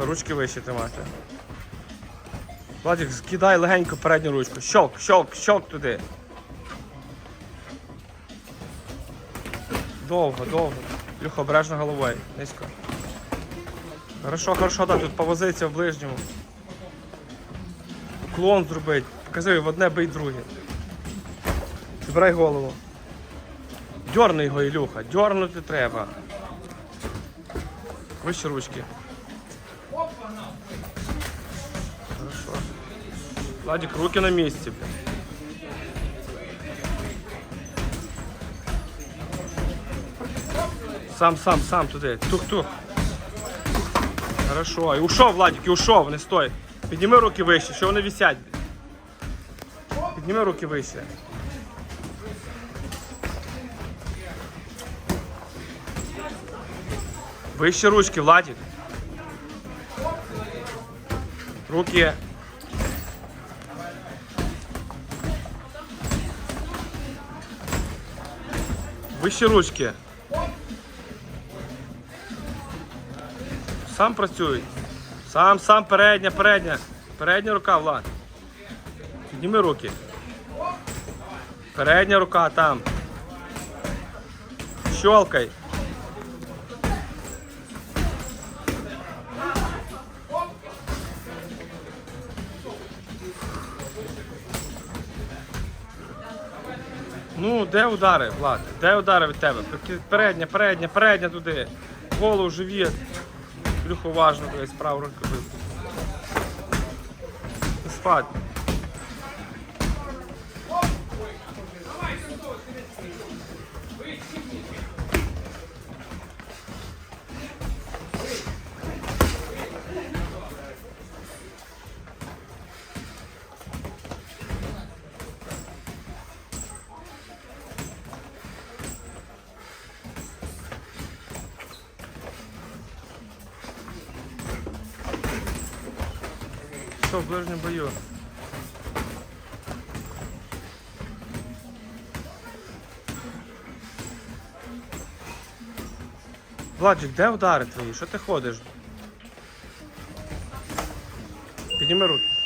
Ілюха, ручки вище тримати. Владик, скидай легенько передню ручку. Щолк, щолк, щолк туди. Довго, довго. Ілюха, обережно головою. Низько. Хорошо, хорошо, так, тут повозиться в ближньому. Уклон зробить. Показуй, в одне бий друге. Збирай голову. Дьорни його, Ілюха, дьорнути треба. Вище ручки. Хорошо. Владик, руки на місці. Сам, сам, сам туди. Тух-тух. Хорошо. І ушов, Владик, і ушов, не стой. Підніми руки вище, що вони висять. Підніми руки вище. Вище ручки, Владик. Руки. Вище ручки. Сам працюй. Сам, сам, передня, передня. Передня рука, Влад. Підніми руки. Передня рука там. Щелкай. Ну, де удари, Влад? Де удари від тебе? Передня, передня, передня туди. Голову, живіт. Плюх уважно, десь праву руку Спать. В ближнем бою? Владик, де удари твої? Що ти ходиш? Підніми руки.